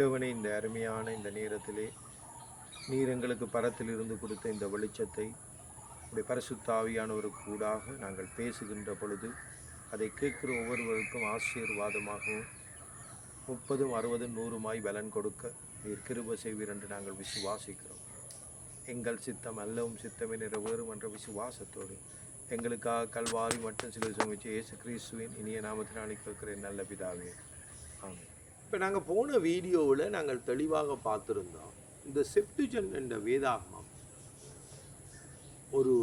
தேவனே இந்த அருமையான இந்த நேரத்திலே நீர் எங்களுக்கு பரத்திலிருந்து கொடுத்த இந்த வெளிச்சத்தை உடைய பரிசுத்தாவியானவருக்கு கூடாக நாங்கள் பேசுகின்ற பொழுது அதை கேட்கிற ஒவ்வொருவருக்கும் ஆசீர்வாதமாகவும் முப்பதும் அறுபதும் நூறுமாய் பலன் கொடுக்க நீர் கிருப செய்வீர் என்று நாங்கள் விசுவாசிக்கிறோம். எங்கள் சித்தம் அல்லவும் சித்தமே நிறைவேறும் என்ற விசுவாசத்தோடு எங்களுக்காக கல்வாரி மற்றும் சில சுமிச்சு இயேசு கிறிஸ்துவின் இனிய நாமத்தினாலே கேட்கிறேன் நல்ல பிதாவே. ஆமாம் இப்போ நாங்கள் போன வீடியோவில் நாங்கள் தெளிவாக பார்த்துருந்தோம் இந்த செப்டுஜன் என்ற வேதாகமம் ஒரு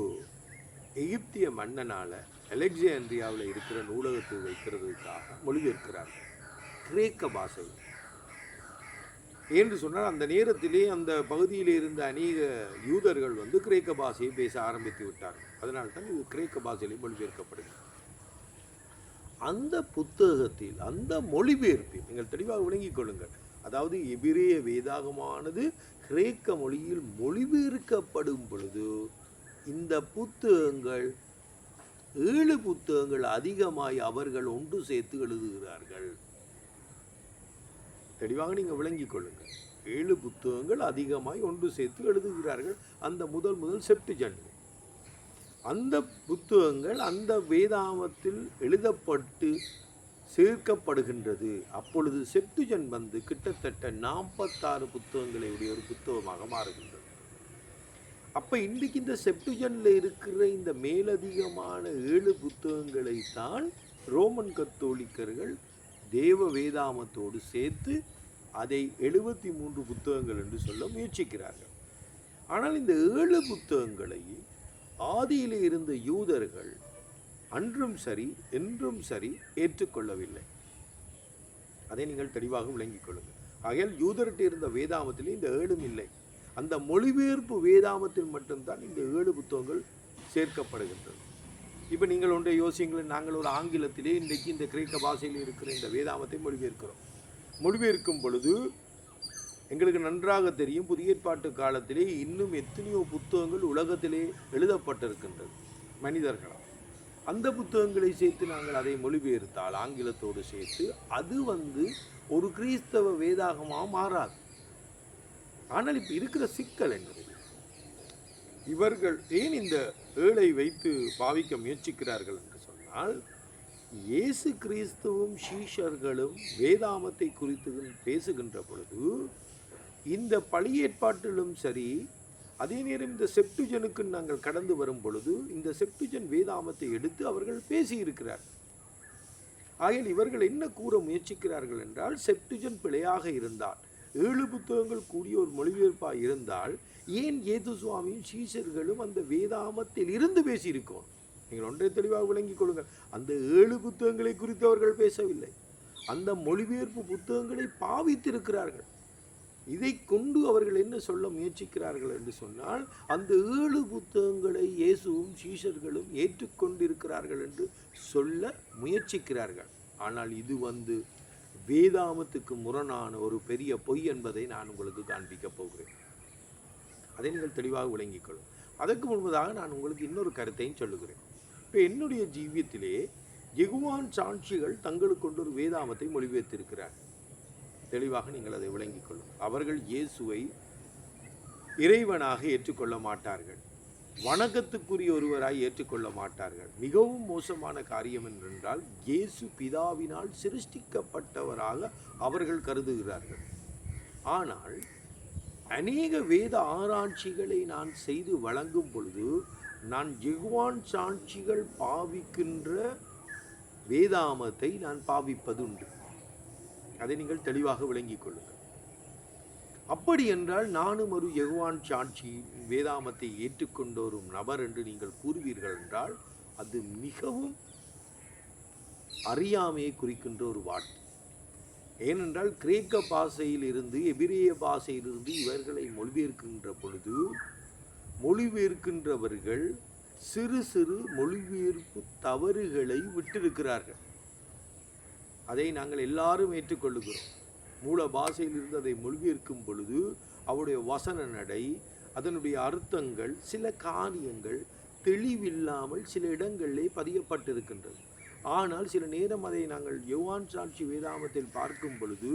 எகிப்திய மன்னனால் அலெக்சாந்திரியாவில் இருக்கிற நூலகத்தில் வைக்கிறதுக்காக மொழிபெயர்க்கிறார்கள் கிரேக்க பாஷை என்று சொன்னால் அந்த நேரத்திலே அந்த பகுதியில் இருந்த அநேக யூதர்கள் வந்து கிரேக்க பாஷையை பேச ஆரம்பித்து விட்டார்கள். அதனால்தான் இது கிரேக்க பாஷையிலே மொழிபெயர்க்கப்படுகிறது. அந்த புத்தகத்தில் அந்த மொழிபெயர்ப்பில் நீங்கள் தெளிவாக விளங்கிக் கொள்ளுங்கள். அதாவது எபிரேய வேதாகமானது கிரேக்க மொழியில் மொழிபெயர்க்கப்படும் பொழுது இந்த புத்தகங்கள் ஏழு புத்தகங்கள் அதிகமாய் அவர்கள் ஒன்று சேர்த்து எழுதுகிறார்கள். தெளிவாக நீங்கள் விளங்கிக் கொள்ளுங்கள். ஏழு புத்தகங்கள் அதிகமாய் ஒன்று சேர்த்து எழுதுகிறார்கள். அந்த முதல் முதல் செப்டிஜன். அந்த புத்தகங்கள் அந்த வேதாமத்தில் எழுதப்பட்டு சேர்க்கப்படுகின்றது. அப்பொழுது செப்டுஜன் வந்து கிட்டத்தட்ட நாற்பத்தாறு புத்தகங்களை உடைய ஒரு புத்தகமாக மாறுகின்றது. அப்போ இன்றைக்கு இந்த செப்டுஜனில் இருக்கிற இந்த மேலதிகமான ஏழு புத்தகங்களை தான் ரோமன் கத்தோலிக்கர்கள் தேவ வேதாமத்தோடு சேர்த்து அதை எழுபத்தி மூன்று புத்தகங்கள் என்று சொல்ல முயற்சிக்கிறார்கள். ஆனால் இந்த ஏழு புத்தகங்களையும் ஆதியிலே இருந்த யூதர்கள் அன்றும் சரி என்றும் சரி ஏற்றுக்கொள்ளவில்லை. அதை நீங்கள் தெளிவாக விளங்கிக் கொள்ளுங்கள். ஆகையால் யூதர்கிட்ட இருந்த வேதாமத்திலே இந்த ஏழும் இல்லை. அந்த மொழிபெயர்ப்பு வேதாமத்தில் மட்டும்தான் இந்த ஏழு புத்தகங்கள் சேர்க்கப்படுகின்றது. இப்போ நீங்கள் ஒன்றை யோசியுங்கள் நாங்கள் ஒரு ஆங்கிலத்திலே இன்றைக்கு இந்த கிரேக்க பாஷையில் இருக்கிற இந்த வேதாமத்தை மொழிபெயர்க்கிறோம். மொழிபெயர்க்கும் பொழுது எங்களுக்கு நன்றாக தெரியும் புதிய ஏற்பாட்டு காலத்திலே இன்னும் எத்தனையோ புத்தகங்கள் உலகத்திலே எழுதப்பட்டிருக்கின்றது. மனிதர்களால் அந்த புத்தகங்களை சேர்த்து நாங்கள் அதை மொழிபெயர்த்தால் ஆங்கிலத்தோடு சேர்த்து அது வந்து ஒரு கிறிஸ்தவ வேதாகமாக மாறாது. ஆனால் இப்போ இருக்கிற சிக்கல் என்னது இவர்கள் ஏன் இந்த ஏழை வைத்து பாவிக்க முயற்சிக்கிறார்கள் என்று சொன்னால் இயேசு கிறிஸ்துவும் சீஷர்களும் வேதாமத்தை குறித்து பேசுகின்ற பொழுது இந்த பழைய ஏற்பாட்டிலும் சரி அதே நேரம் இந்த செப்டுஜனுக்கு நாங்கள் கடந்து வரும் பொழுது இந்த செப்டுஜன் வேதாமத்தை எடுத்து அவர்கள் பேசியிருக்கிறார்கள் ஆகையால் இவர்கள் என்ன கூற முயற்சிக்கிறார்கள் என்றால் செப்டுஜன் பிழையாக இருந்தால் ஏழு புத்தகங்கள் கூடிய ஒரு மொழிபெயர்ப்பாக இருந்தால் ஏன் ஏது சுவாமியும் சீசர்களும் அந்த வேதாமத்தில் இருந்து பேசியிருக்கோம்? நீங்கள் ஒன்றை தெளிவாக விளங்கிக் கொள்ளுங்கள். அந்த ஏழு புத்தகங்களை குறித்து அவர்கள் பேசவில்லை. அந்த மொழிபெயர்ப்பு புத்தகங்களை பாவித்திருக்கிறார்கள். இதை கொண்டு அவர்கள் என்ன சொல்ல முயற்சிக்கிறார்கள் என்று சொன்னால் அந்த ஏழு புத்தகங்களை இயேசுவும் சீஷர்களும் ஏற்றுக்கொண்டிருக்கிறார்கள் என்று சொல்ல முயற்சிக்கிறார்கள். ஆனால் இது வந்து வேதாமத்துக்கு முரணான ஒரு பெரிய பொய் என்பதை நான் உங்களுக்கு காண்பிக்கப் போகிறேன். அதை நீங்கள் தெளிவாக விளங்கிக் கொள்ளும் அதற்கு முன்பதாக நான் உங்களுக்கு இன்னொரு கருத்தையும் சொல்லுகிறேன். இப்போ என்னுடைய ஜீவியத்திலே எகுவான் சாட்சிகள் தங்களுக்கு கொண்டு ஒரு வேதாமத்தை மொழிபெயர்த்திருக்கிறார்கள் தெளிவாக நீங்கள் அதை விளங்கிக் கொள்ளும். அவர்கள் இயேசுவை இறைவனாக ஏற்றுக்கொள்ள மாட்டார்கள். வணக்கத்துக்குரிய ஒருவராய் ஏற்றுக்கொள்ள மாட்டார்கள். மிகவும் மோசமான காரியம் என்றென்றால் இயேசு பிதாவினால் சிருஷ்டிக்கப்பட்டவராக அவர்கள் கருதுகிறார்கள். ஆனால் அநேக வேத ஆராய்ச்சிகளை நான் செய்து வழங்கும் பொழுது நான் ஜெகுவான் சாட்சிகள் பாவிக்கின்ற வேதாமத்தை நான் பாவிப்பதுண்டு. அதை நீங்கள் தெளிவாக விளங்கிக் கொள்ளுங்கள். அப்படி என்றால் நானும் ஒரு எகுவான் சாட்சி வேதாமத்தை ஏற்றுக்கொண்டோரும் நபர் என்று நீங்கள் கூறுவீர்கள் என்றால் அது மிகவும் அறியாமையை குறிக்கின்ற ஒரு வார்த்தை. ஏனென்றால் கிரேக்க பாஷையில் இருந்து எபிரேய பாஷையிலிருந்து இவர்களை மொழிபெயர்க்கின்ற பொழுது மொழிபெயர்க்கின்றவர்கள் சிறு சிறு மொழிபெயர்ப்பு தவறுகளை விட்டிருக்கிறார்கள். அதை நாங்கள் எல்லாரும் ஏற்றுக்கொள்ளுகிறோம். மூல பாஷையிலிருந்து அதை மொழிபெயர்க்கும் பொழுது அவருடைய வசன நடை அதனுடைய அர்த்தங்கள் சில காரியங்கள் தெளிவில்லாமல் சில இடங்களிலே பதியப்பட்டிருக்கின்றது. ஆனால் சில நேரம் அதை நாங்கள் யோவான் சாட்சி வேதாமத்தில் பார்க்கும் பொழுது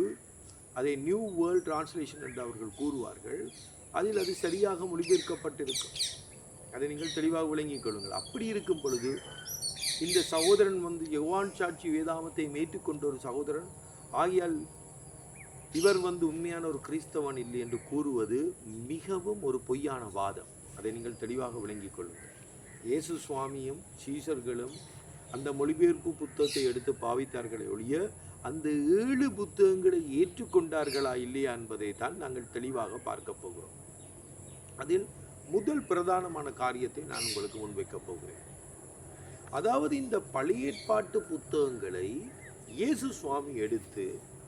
அதை நியூ வேர்ல்ட் டிரான்ஸ்லேஷன் என்று அவர்கள் கூறுவார்கள் அதில் அது சரியாக மொழிபெயர்க்கப்பட்டிருக்கும். அதை நீங்கள் தெளிவாக விளங்கிக் கொள்ளுங்கள். அப்படி இருக்கும் பொழுது இந்த சகோதரன் வந்து யுவான் சாட்சி வேதாமத்தை மேற்றுக்கொண்ட ஒரு சகோதரன். ஆகியால் இவர் வந்து உண்மையான ஒரு கிறிஸ்தவன் இல்லை என்று கூறுவது மிகவும் ஒரு பொய்யான வாதம். அதை நீங்கள் தெளிவாக விளங்கிக் கொள்ளுங்கள். இயேசு சுவாமியும் சீசர்களும் அந்த மொழிபெயர்ப்பு புத்தகத்தை எடுத்து பாவித்தார்களே ஒழிய அந்த ஏழு புத்தகங்களை ஏற்றுக்கொண்டார்களா இல்லையா என்பதை தான் நாங்கள் தெளிவாக பார்க்க போகிறோம். அதில் முதல் பிரதானமான காரியத்தை நான் உங்களுக்கு முன்வைக்கப் போகிறேன். அதாவது இந்த பழைய ஏற்பாட்டு புத்தகங்களை இயேசு சுவாமி எடுத்து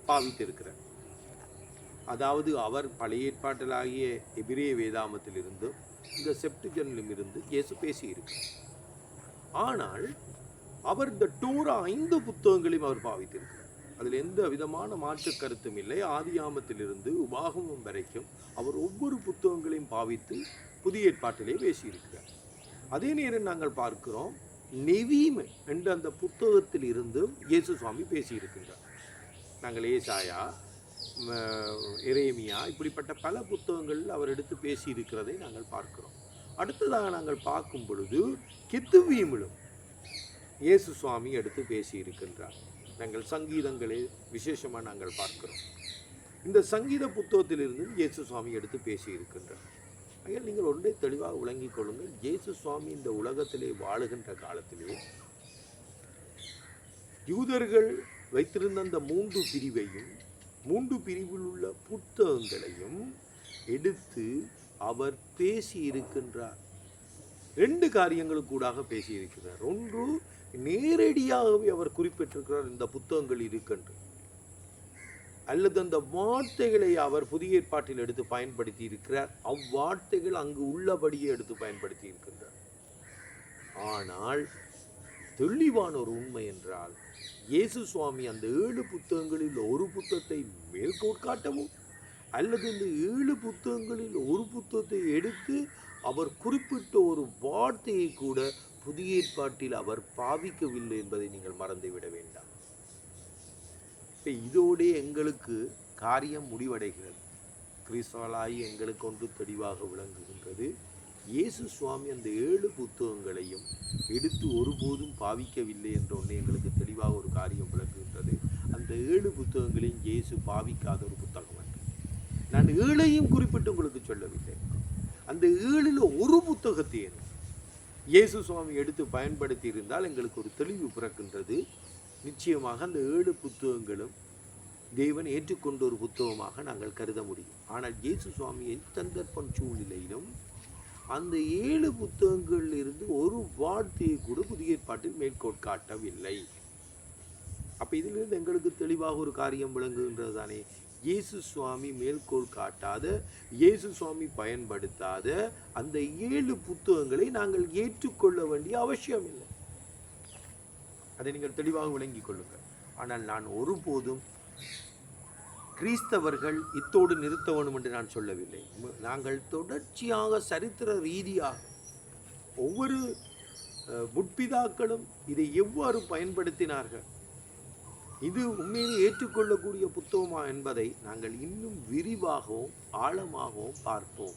பாவித்திருக்கிறார். அதாவது அவர் பழைய ஏற்பாட்டிலாகிய எபிரே வேதாமத்திலிருந்தும் இந்த செப்டிஜனிலும் இருந்து இயேசு பேசியிருக்கிறார். ஆனால் அவர் இந்த டூரா ஐந்து புத்தகங்களையும் அவர் பாவித்திருக்கிறார். அதில் எந்த விதமான மாற்று கருத்தும் இல்லை. ஆதியாமத்திலிருந்து உபாகமம் வரைக்கும் அவர் ஒவ்வொரு புத்தகங்களையும் பாவித்து புதிய ஏற்பாட்டிலே பேசியிருக்கிறார். அதே நேரம் நாங்கள் பார்க்கிறோம் நெவீமை என்ற அந்த புத்தகத்தில் இருந்தும் இயேசு சுவாமி பேசியிருக்கின்றார். நாங்கள் ஏசாயா இறையமியா இப்படிப்பட்ட பல புத்தகங்களில் அவர் எடுத்து பேசியிருக்கிறதை நாங்கள் பார்க்கிறோம். அடுத்ததாக நாங்கள் பார்க்கும் பொழுது கித்துவீமிலும் இயேசு சுவாமி எடுத்து பேசியிருக்கின்றார். நாங்கள் சங்கீதங்களே விசேஷமாக நாங்கள் பார்க்கிறோம். இந்த சங்கீத புத்தகத்திலிருந்து இயேசு சுவாமி எடுத்து பேசியிருக்கின்றார். ஐயா நீங்கள் ஒன்றை தெளிவாக விளங்கிக் கொள்ளுங்கள். இயேசு சுவாமி இந்த உலகத்திலே வாழுகின்ற காலத்திலே யூதர்கள் வைத்திருந்த அந்த மூன்று பிரிவையும் மூன்று பிரிவில் உள்ள புத்தகங்களையும் எடுத்து அவர் பேசி இருக்கின்றார் ரெண்டு காரியங்களுக்கூடாக பேசியிருக்கிறார். ஒன்று நேரடியாகவே அவர் குறிப்பிட்டிருக்கிறார் இந்த புத்தகங்கள் இருக்கின்ற அல்லது அந்த வார்த்தைகளை அவர் புதிய ஏற்பாட்டில் எடுத்து பயன்படுத்தி இருக்கிறார் அவ்வார்த்தைகள் அங்கு உள்ளபடியே எடுத்து பயன்படுத்தி இருக்கின்றார் ஆனால் தெளிவான ஒரு உண்மை என்றால் இயேசு சுவாமி அந்த ஏழு புத்தகங்களில் ஒரு புத்தகத்தை மேற்கோட்காட்டவும் அல்லது இந்த ஏழு புத்தகங்களில் ஒரு புத்தகத்தை எடுத்து அவர் குறிப்பிட்ட ஒரு வார்த்தையை கூட புதிய ஏற்பாட்டில் அவர் பாவிக்கவில்லை என்பதை நீங்கள் மறந்துவிட வேண்டாம். இப்போ இதோடே எங்களுக்கு காரியம் முடிவடைகிறது. கிறிஸ்தவளாகி எங்களுக்கு ஒன்று தெளிவாக விளங்குகின்றது. இயேசு சுவாமி அந்த ஏழு புத்தகங்களையும் எடுத்து ஒருபோதும் பாவிக்கவில்லை என்ற ஒன்று எங்களுக்கு தெளிவாக ஒரு காரியம் விளங்குகின்றது. அந்த ஏழு புத்தகங்களையும் இயேசு பாவிக்காத ஒரு புத்தகம் அன்று நான் ஏழையும் குறிப்பிட்டு உங்களுக்கு சொல்லவில்லை. அந்த ஏழில் ஒரு புத்தகத்தையும் இயேசு சுவாமி எடுத்து பயன்படுத்தி இருந்தால் எங்களுக்கு ஒரு தெளிவு பிறக்கின்றது. நிச்சயமாக அந்த ஏழு புத்தகங்களும் தேவன் ஏற்றுக்கொண்ட ஒரு புத்தகமாக நாங்கள் கருத முடியும். ஆனால் இயேசு சுவாமி எந்தந்தற்பன் சூழ்நிலையிலும் அந்த ஏழு புத்தகங்களில் இருந்து ஒரு வார்த்தையை கூட புதிய ஏற்பாட்டில் மேற்கோள் காட்டவில்லை. அப்போ இதிலிருந்து எங்களுக்கு தெளிவாக ஒரு காரியம் விளங்குகின்றது தானே இயேசு சுவாமி மேற்கோள் காட்டாத இயேசு சுவாமி பயன்படுத்தாத அந்த ஏழு புத்தகங்களை நாங்கள் ஏற்றுக்கொள்ள வேண்டிய அவசியம் இல்லை அதை நீங்கள் தெளிவாக விளங்கிக் கொள்ளுங்கள். ஆனால் நான் ஒருபோதும் கிறிஸ்தவர்கள் இத்தோடு நிறுத்த வேண்டும் என்று நான் சொல்லவில்லை. நாங்கள் தொடர்ச்சியாக சரித்திர ரீதியாக ஒவ்வொரு புட்பிதாக்களும் இதை எவ்வாறு பயன்படுத்தினார்கள்? இது உண்மையிலே ஏற்றுக்கொள்ளக்கூடிய புத்தகமா என்பதை நாங்கள் இன்னும் விரிவாகவும் ஆழமாகவும் பார்ப்போம்.